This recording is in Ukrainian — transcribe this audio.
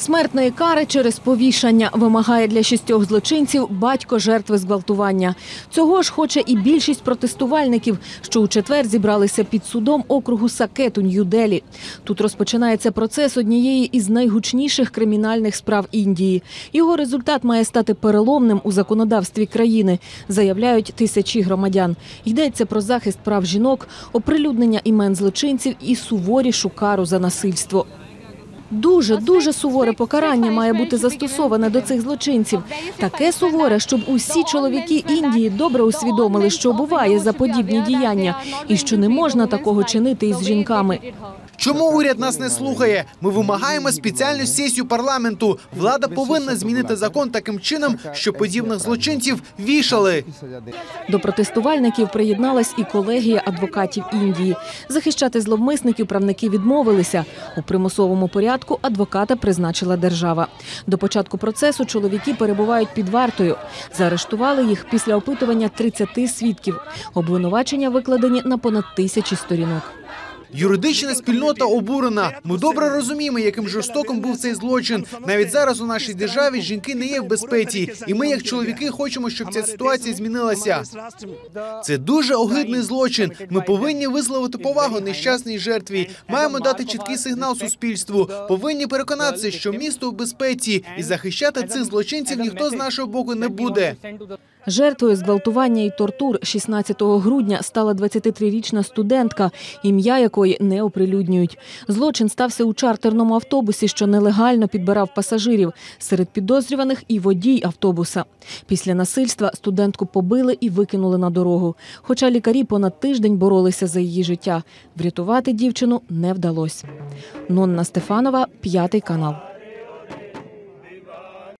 Смертної кари через повішання вимагає для шістьох злочинців батько жертви зґвалтування. Цього ж хоче і більшість протестувальників, що у четвер зібралися під судом округу Сакет у Нью-Делі. Тут розпочинається процес однієї із найгучніших кримінальних справ Індії. Його результат має стати переломним у законодавстві країни, заявляють тисячі громадян. Йдеться про захист прав жінок, оприлюднення імен злочинців і суворішу кару за насильство. Дуже дуже суворе покарання має бути застосоване до цих злочинців. Таке суворе, щоб усі чоловіки Індії добре усвідомили, що буває за подібні діяння, і що не можна такого чинити із жінками. Чому уряд нас не слухає? Ми вимагаємо спеціальну сесію парламенту. Влада повинна змінити закон таким чином, щоб подібних злочинців вішали. До протестувальників приєдналась і колегія адвокатів Індії. Захищати зловмисників правники відмовилися. У примусовому порядку адвоката призначила держава. До початку процесу чоловіки перебувають під вартою. Заарештували їх після опитування 30 свідків. Обвинувачення викладені на понад тисячі сторінок. Юридична спільнота обурена. Ми добре розуміємо, яким жорстоким був цей злочин. Навіть зараз у нашій державі жінки не є в безпеці, і ми, як чоловіки, хочемо, щоб ця ситуація змінилася. Це дуже огидний злочин. Ми повинні висловити повагу нещасній жертві. Маємо дати чіткий сигнал суспільству. Повинні переконатися, що місто в безпеці і захищати цих злочинців ніхто з нашого боку не буде. Жертвою зґвалтування і тортур 16 грудня стала 23-річна студентка, ім'я якої не оприлюднюють. Злочин стався у чартерному автобусі, що нелегально підбирав пасажирів. Серед підозрюваних і водій автобуса. Після насильства студентку побили і викинули на дорогу. Хоча лікарі понад тиждень боролися за її життя. Врятувати дівчину не вдалося. Нонна Стефанова, п'ятий канал.